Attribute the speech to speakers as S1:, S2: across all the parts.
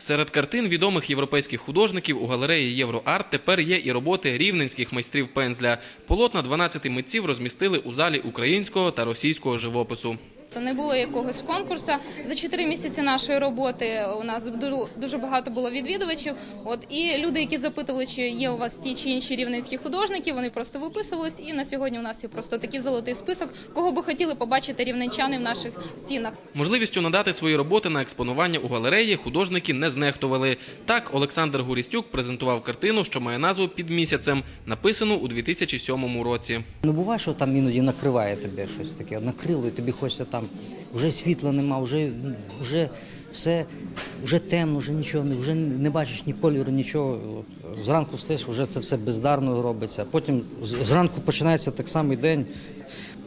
S1: Серед картин відомих європейських художників у галереї Євроарт тепер є і роботи рівненських майстрів пензля. Полотна 12 митців розмістили у залі українського та російського живопису.
S2: То не було якогось конкурсу. За чотири місяці нашої роботи у нас ду- дуже багато було відвідувачів. От і люди, які запитували, чи є у вас ті чи інші рівненські художники, вони просто виписувались. І на сьогодні у нас є просто такий золотий список, кого би хотіли побачити рівненчани в наших стінах.
S1: Можливістю надати свої роботи на експонування у галереї художники не знехтували. Так, Олександр Гурістюк презентував картину, що має назву «Під місяцем», написану у 2007 році.
S3: Ну буває, що там іноді накриває тебе щось таке, накрило, і тобі хочеться там, вже світла нема, вже, вже все, вже темно, вже нічого, не- вже не бачиш ні кольору, нічого. Зранку встаєш, вже це все бездарно робиться. Потім зранку починається так самий день,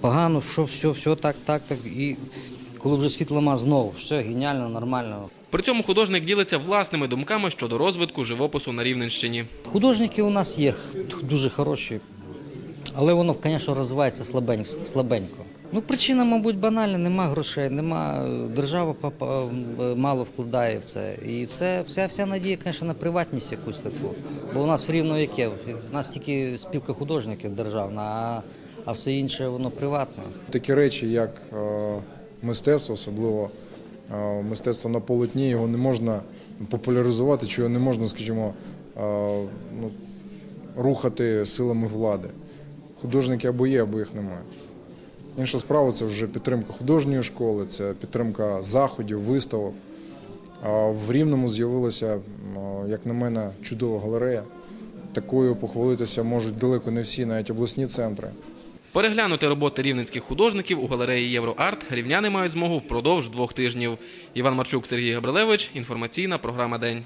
S3: погано, що все, все так, так, так. І коли вже світла нема, знову, все геніально, нормально.
S1: При цьому художник ділиться власними думками щодо розвитку живопису на Рівненщині.
S3: Художники у нас є дуже хороші, але воно, звісно, розвивається слабенько. Ну, причина, мабуть, банальна, нема грошей, нема держава па- м, мало вкладає в це. І все, вся, вся надія, звісно, на приватність якусь таку. Бо у нас в рівно яке? У нас тільки спілка художників державна, а, а все інше воно приватне.
S4: Такі речі, як е, мистецтво, особливо е, мистецтво на полотні, його не можна популяризувати, чи його не можна, скажімо, е, ну, рухати силами влади. Художники або є, або їх немає. Інша справа це вже підтримка художньої школи, це підтримка заходів, виставок. В Рівному з'явилася, як на мене, чудова галерея. Такою похвалитися можуть далеко не всі, навіть обласні центри.
S1: Переглянути роботи рівненських художників у галереї Євроарт рівняни мають змогу впродовж двох тижнів. Іван Марчук, Сергій Габрилевич. Інформаційна програма День.